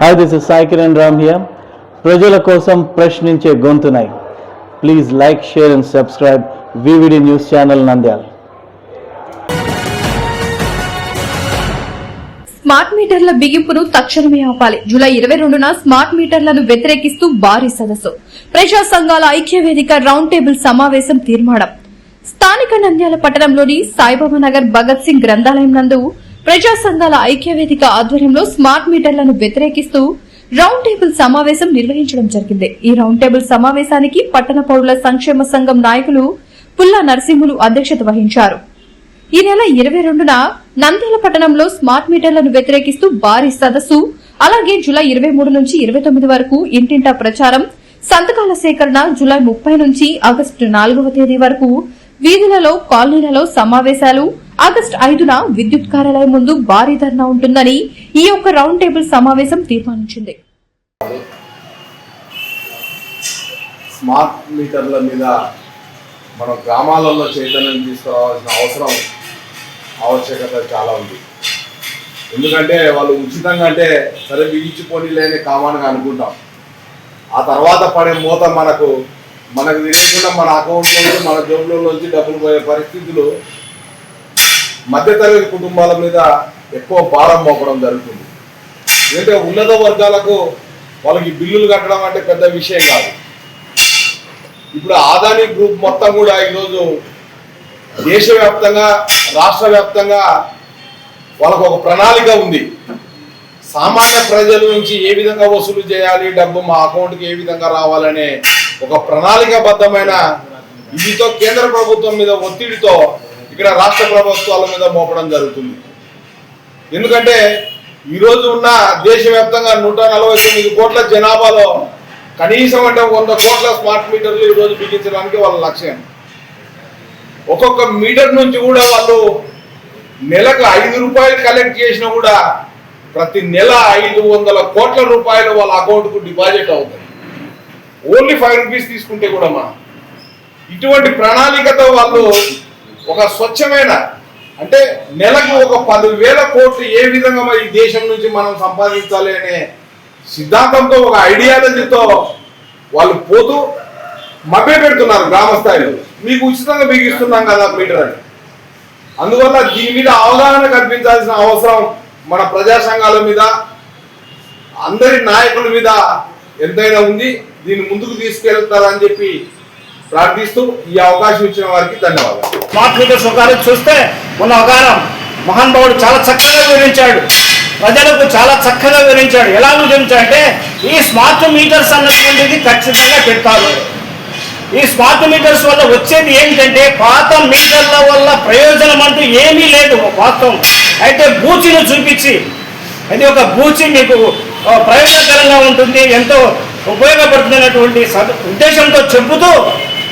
Hi this is Sai Kiran Ram here ప్రజల కోసం ప్రశ్నించే గొంతునై. Please like share and subscribe VVD news channel Nandyal smart మీటర్ల బిగింపును తక్షణమే ఆపాలి. జూలై ఇరవై రెండున స్మార్ట్ మీటర్లను వ్యతిరేకిస్తూ భారీ సదస్సు. ప్రజా సంఘాల ఐక్య వేదిక రౌండ్ టేబుల్ సమావేశం తీర్మానం. స్థానిక నంద్యాల పట్టణంలోని సాయిబాబా నగర్ భగత్ సింగ్ గ్రంథాలయం నందు ప్రజా సంఘాల ఐక్యవేదిక ఆధ్వర్యంలో స్మార్ట్ మీటర్లను వ్యతిరేకిస్తూ రౌండ్ టేబుల్ సమావేశం నిర్వహించడం జరిగింది. ఈ రౌండ్ టేబుల్ సమావేశానికి పట్టణ పౌరుల సంక్షేమ సంఘం నాయకులు పుల్లా నరసింహులు అధ్యక్షత వహించారు. ఈ నెల ఇరవై రెండున నంద్యాల పట్టణంలో స్మార్ట్ మీటర్లను వ్యతిరేకిస్తూ భారీ సదస్సు అలాగే జూలై ఇరవై మూడు నుంచి ఇరవై తొమ్మిది వరకు ఇంటింటా ప్రచారం సంతకాల సేకరణ జూలై ముప్పై నుంచి ఆగస్టు నాలుగవ తేదీ వరకు వీధులలో కాలనీలలో సమావేశాలు ఆగస్టు ఐదున విద్యుత్ కార్యాలయం ముందు భారీ ధర్నా ఉంటుందని ఈ యొక్క రౌండ్ టేబుల్ సమావేశం తీర్మానించింది. స్మార్ట్ మీటర్ల మీద మన గ్రామాలలో చైతన్యం తీసుకురావాల్సిన అవసరం ఆవశ్యకత చాలా ఉంది. ఎందుకంటే వాళ్ళు ఉచితంగా అంటే సరే బిగించిపోని లేని కామాన్గా అనుకుంటాం. ఆ తర్వాత పడే మూత మనకు మనకు తెలియకుండా మన అకౌంట్లో మన జోబులలోంచి నుంచి డబ్బులు పోయే పరిస్థితులు మధ్యతరగతి కుటుంబాల మీద ఎక్కువ భారం మోపడం జరుగుతుంది. ఎందుకంటే ఉన్నత వర్గాలకు వాళ్ళకి బిల్లులు కట్టడం అంటే పెద్ద విషయం కాదు. ఇప్పుడు ఆదాని గ్రూప్ మొత్తం కూడా ఈరోజు దేశవ్యాప్తంగా రాష్ట్ర వ్యాప్తంగా వాళ్ళకు ఒక ప్రణాళిక ఉంది. సామాన్య ప్రజల నుంచి ఏ విధంగా వసూలు చేయాలి డబ్బు మా అకౌంట్కి ఏ విధంగా రావాలనే ఒక ప్రణాళికాబద్ధమైన ఇదితో కేంద్ర ప్రభుత్వం మీద ఒత్తిడితో ఇక్కడ రాష్ట్ర ప్రభుత్వాల మీద మోపడం జరుగుతుంది. ఎందుకంటే ఈరోజు ఉన్న దేశవ్యాప్తంగా నూట నలభై తొమ్మిది కోట్ల జనాభాలో కనీసం అంటే వంద కోట్ల స్మార్ట్ మీటర్లు ఈరోజు బిగించడానికి వాళ్ళ లక్ష్యం. ఒక్కొక్క మీటర్ నుంచి కూడా వాళ్ళు నెలకు ఐదు రూపాయలు కలెక్ట్ చేసినా కూడా ప్రతి నెల ఐదు వందల కోట్ల రూపాయలు వాళ్ళ అకౌంట్కు డిపాజిట్ అవుతాయి. ఓన్లీ ఫైవ్ రూపీస్ తీసుకుంటే కూడా మా ఇటువంటి ప్రణాళికతో వాళ్ళు ఒక స్వచ్ఛమైన అంటే నెలకు ఒక పదివేల కోట్లు ఏ విధంగా మరి ఈ దేశం నుంచి మనం సంపాదించాలి అనే సిద్ధాంతంతో ఒక ఐడియాలజీతో వాళ్ళు పోతూ మభ్య పెడుతున్నారు గ్రామ స్థాయిలో. మీకు ఉచితంగా బిగిస్తున్నాం కదా మీటర్ అని. అందువల్ల దీని మీద అవగాహన కల్పించాల్సిన అవసరం మన ప్రజా సంఘాల మీద అందరి నాయకుల మీద ఎంతైనా ఉంది. దీన్ని ముందుకు తీసుకెళ్తారని చెప్పి ప్రార్థిస్తూ ఈ అవకాశం ఇచ్చిన వారికి ధన్యవాదాలు. స్మార్ట్ మీటర్స్ ఒక చూస్తే మొన్న ఒక మహానుభావుడు చాలా చక్కగా వివరించాడు. ప్రజలకు చాలా చక్కగా వివరించాడు. ఎలా వివరించాడంటే ఈ స్మార్ట్ మీటర్స్ అన్నటువంటిది ఖచ్చితంగా పెడతారు. ఈ స్మార్ట్ మీటర్స్ వల్ల వచ్చేది ఏంటంటే పాత మీటర్ల వల్ల ప్రయోజనం అంటూ ఏమీ లేదు వాస్తవం. అయితే బూచిని చూపించి అది ఒక బూచి మీకు ప్రయోజనకరంగా ఉంటుంది ఎంతో ఉపయోగపడుతున్నటువంటి సద్ ఉద్దేశంతో చెబుతూ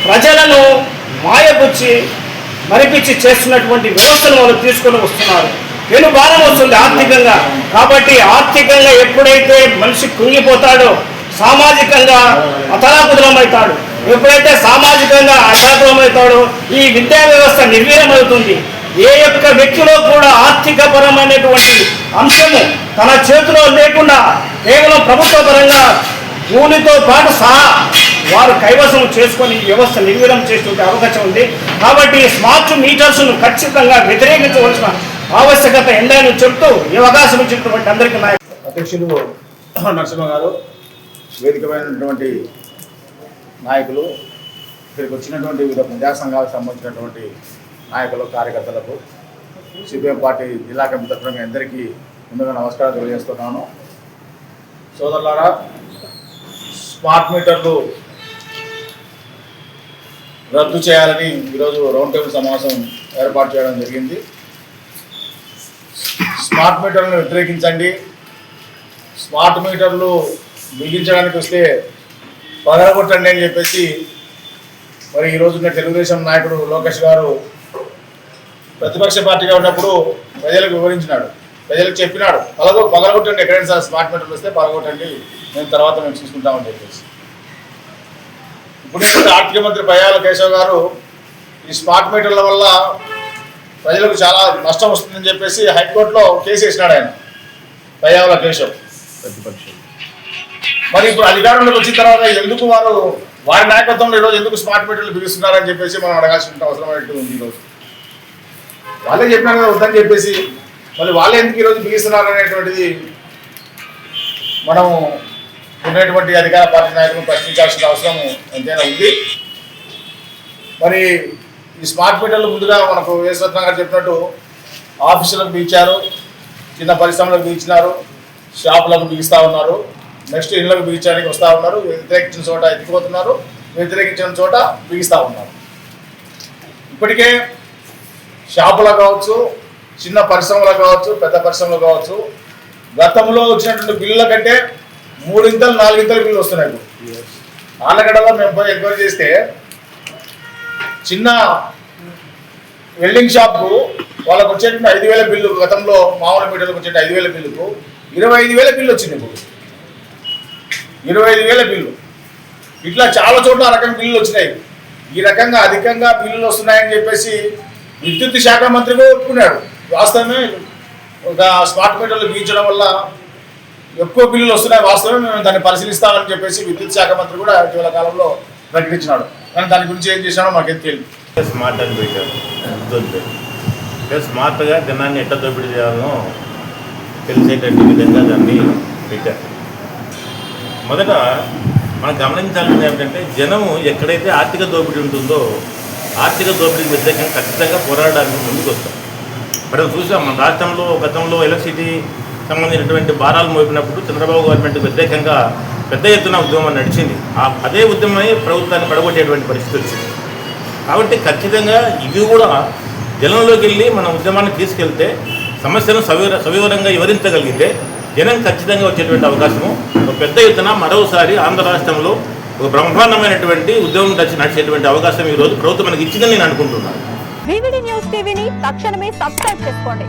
ప్రజలను మాయపుచ్చి మరిపించి చేస్తున్నటువంటి వ్యవస్థను వాళ్ళు తీసుకొని వస్తున్నారు. వెను భారం వస్తుంది ఆర్థికంగా. కాబట్టి ఆర్థికంగా ఎప్పుడైతే మనిషి కుంగిపోతాడో సామాజికంగా అతలాకుతలమవుతాడు. ఎప్పుడైతే సామాజికంగా అతలాకుతలమవుతాడో ఈ విద్యా వ్యవస్థ నిర్వీర్యమవుతుంది. ఏ యొక్క వ్యక్తిలో కూడా ఆర్థిక పరమైనటువంటి అంశము తన చేతిలో లేకుండా కేవలం ప్రభుత్వ పరంగా భూమితో పాటు సహా వారు కైవసం చేసుకొని వ్యవస్థ నిర్వీర్యం చేసే అవకాశం ఉంది. కాబట్టి స్మార్ట్ మీటర్స్ను ఖచ్చితంగా వ్యతిరేకించవలసిన ఆవశ్యకత ఎందైనా చెప్తూ ఈ అవకాశం ఇచ్చినటువంటి అందరికీ నా అధ్యక్షులు నరసింహ గారు వేదికమైనటువంటి నాయకులు ఇక్కడికి వచ్చినటువంటి వివిధ ప్రజా సంఘాలకు సంబంధించినటువంటి నాయకులు కార్యకర్తలకు సిపిఎం పార్టీ జిల్లా కమిటీ తరఫున మీ అందరికీ ముందుగా నమస్కారం తెలియజేస్తున్నాను. సోదరులారా స్మార్ట్ మీటర్లు రద్దు చేయాలని ఈరోజు రౌండ్ టేబుల్ సమావేశం ఏర్పాటు చేయడం జరిగింది. స్మార్ట్ మీటర్లను వ్యతిరేకించండి. స్మార్ట్ మీటర్లు బిగించడానికి వస్తే పగలగొట్టండి అని చెప్పేసి మరి ఈరోజున్న తెలుగుదేశం నాయకుడు లోకేష్ గారు ప్రతిపక్ష పార్టీగా ఉన్నప్పుడు ప్రజలకు వివరించినాడు. ప్రజలకు చెప్పినాడు. పగలగొ పగలగొట్టండి ఎక్కడైనా సార్ స్మార్ట్ మీటర్లు వస్తే పగలగొట్టండి. మేము తర్వాత మేము చూసుకుంటామని చెప్పేసి. ఇప్పుడు ఆర్థిక మంత్రి బయ్యాల కేశవ్ గారు ఈ స్మార్ట్ మీటర్ల వల్ల ప్రజలకు చాలా నష్టం వస్తుందని చెప్పేసి హైకోర్టులో కేసు వేసినాడు ఆయన బయ్యాల కేశవ్. ప్రతిపక్షం మరి ఇప్పుడు అధికారంలోకి వచ్చిన తర్వాత ఎందుకు వారు వారి నాయకత్వంలో ఈరోజు ఎందుకు స్మార్ట్ మీటర్లు బిగిస్తున్నారని చెప్పేసి మనం అడగాల్సిన అవసరమైనట్టు ఉంది ఈరోజు. వాళ్ళే చెప్పినారు కదా వద్దని చెప్పేసి మళ్ళీ వాళ్ళే ఎందుకు ఈరోజు బిగిస్తున్నారు అనేటువంటిది మనం ఉన్నటువంటి అధికార పార్టీ నాయకులను ప్రశ్నించాల్సిన అవసరం ఎంతైనా ఉంది. మరి ఈ స్మార్ట్ మీటర్లు ముందుగా మనకు వేసరత్న గారు చెప్పినట్టు ఆఫీసులకు బిగించారు చిన్న పరిశ్రమలకు బిగించినారు షాపులకు బిగిస్తూ ఉన్నారు నెక్స్ట్ ఇళ్ళకు బిగించడానికి వస్తూ ఉన్నారు వ్యతిరేకించిన చోట ఎత్తిపోతున్నారు వ్యతిరేకించిన చోట బిగిస్తూ ఉన్నారు. ఇప్పటికే షాపులకు కావచ్చు చిన్న పరిశ్రమలకు కావచ్చు పెద్ద పరిశ్రమలు కావచ్చు గతంలో వచ్చినటువంటి బిల్లుల కంటే మూడింతలు నాలుగింతలు బిల్లు వస్తున్నాయి ఆలగడలో మేము పోయి ఎంక్వైరీ చేస్తే చిన్న వెల్డింగ్ షాప్కు వాళ్ళకు వచ్చేటువంటి ఐదు వేల బిల్లు గతంలో మామూలు మీటర్లకు వచ్చే ఐదు వేల బిల్లుకు ఇరవై ఐదు వేల బిల్లు వచ్చింది ఇప్పుడు. ఇరవై ఐదు వేల బిల్లు. ఇట్లా చాలా చోట్ల ఆ రకం బిల్లులు వచ్చినాయి. ఈ రకంగా అధికంగా బిల్లులు వస్తున్నాయని చెప్పేసి విద్యుత్ శాఖ మంత్రి కూడా ఒప్పుకున్నాడు. వాస్తవమే ఒక స్మార్ట్ మీటర్లు గీయించడం వల్ల ఎక్కువ బిల్లులు వస్తున్నాయి వాస్తవమే మేము దాన్ని పరిశీలిస్తామని చెప్పేసి విద్యుత్ శాఖ మంత్రి కూడా ఇటీవల కాలంలో ప్రకటించినాడు. కానీ దాని గురించి ఏం చేశాడో మాకేం తెలియదు స్మార్ట్ అని పెట్టారు. స్మార్ట్గా జనాన్ని ఎట్లా దోపిడీ చేయాలనో తెలిసేటట్టు విధంగా దాన్ని పెట్టారు. మొదట మనం గమనించాల్సింది ఏమిటంటే జనము ఎక్కడైతే ఆర్థిక దోపిడీ ఉంటుందో ఆర్థిక దోపిడీకి వ్యతిరేకంగా ఖచ్చితంగా పోరాడడానికి ముందుకు వస్తాం మనం చూసాం మన రాష్ట్రంలో గతంలో ఎలక్ట్రిసిటీ సంబంధించినటువంటి భారాలు మోపినప్పుడు చంద్రబాబు గవర్నమెంట్ వ్యతిరేకంగా పెద్ద ఎత్తున ఉద్యమం నడిచింది. ఆ అదే ఉద్యమమే ప్రభుత్వాన్ని పడగొట్టేటువంటి పరిస్థితి వచ్చింది. కాబట్టి ఖచ్చితంగా ఇవి కూడా జనంలోకి వెళ్ళి మన ఉద్యమాన్ని తీసుకెళ్తే సమస్యను సవివర సవివరంగా వివరించగలిగితే జనం ఖచ్చితంగా వచ్చేటువంటి అవకాశము. ఒక పెద్ద ఎత్తున మరోసారి ఆంధ్ర రాష్ట్రంలో ఒక బ్రహ్మాండమైనటువంటి ఉద్యమం నడిచి నడిచేటువంటి అవకాశం ఈరోజు ప్రభుత్వం మనకి ఇచ్చిందని నేను అనుకుంటున్నాను. న్యూస్ టీవీని తక్షణమే సబ్స్క్రైబ్ చేసుకోండి.